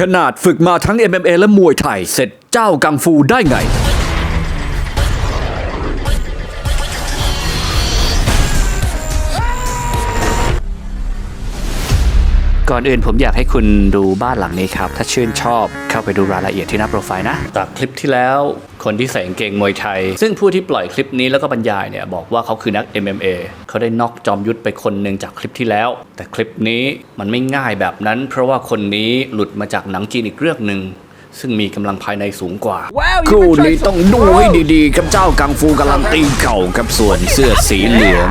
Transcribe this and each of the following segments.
ขนาดฝึกมาทั้ง MMA และมวยไทย เสร็จเจ้ากังฟูได้ไง ก่อนอื่นผมอยากให้คุณดูบ้านหลังนี้ครับ ถ้าชื่นชอบเข้าไปดูรายละเอียดที่หน้าโปรไฟล์นะ จากคลิปที่แล้วคนที่ใส่กางเกงมวยไทย ซึ่งผู้ที่ปล่อยคลิปนี้แล้วก็บรรยายเนี่ยบอกว่าเขาคือนัก MMA เขาได้น็อกจอมยุทธไปคนหนึ่งจากคลิปที่แล้ว แต่คลิปนี้มันไม่ง่ายแบบนั้น เพราะว่าคนนี้หลุดมาจากหนังจีนอีกเรื่องหนึ่งซึ่งมีกำลังภายในสูงกว่า Wow, คู่นี้ต้องดูให้ดีๆ ครับเจ้ากังฟูกำลังตีเข่าครับส่วนเสื้อสีเหลือง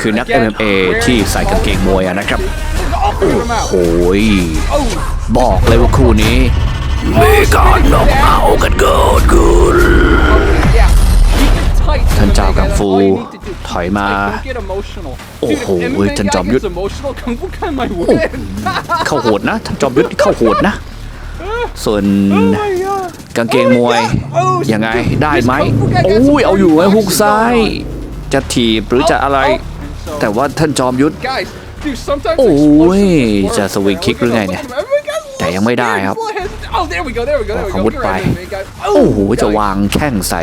คือนัก MMA ที่ใส่กางเกงมวยอะนะครับ โอ้ยบอกเลยว่าคู่นี้มีการน็อกเอากันเกิดขึ้นท่านเจ้ากังฟู ถอยมา โอ้โหท่านจอมยุทธเข้าโหดนะท่านจอมยุทธเข้าโหดนะ ส่วนกางเกงมวยยังไงได้ไหมโอ้ยเอาอยู่ไว้ฮุกซ้าย จะถีบหรือจะอะไร แต่ว่าท่านจอมยุทธ โอ้ยจะสวิงคิกหรือไงเนี่ยแต่ยังไม่ได้ครับอาวุธไป โอ้โหจะวางแข้งใส่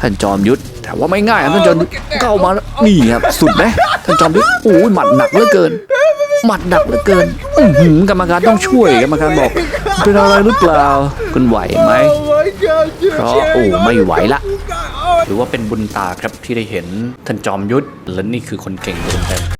ท่านจอมยุทธแต่ว่าไม่ง่ายครับท่านจอมยุทธเข้ามาแล้วนี่ครับสุดไหมท่านจอมยุทธโอ้ยหมัดหนักเหลือเกิน หมัดหนักเหลือเกินอื้อหือกรรมการต้องช่วยกรรมการบอกเป็นอะไรหรือเปล่าคุณไหวไหมเพราะโอ้ไม่ไหวละหรือว่าเป็นบุญตาครับที่ได้เห็นท่านจอมยุทธและนี่คือคนเก่งตัวเต็ม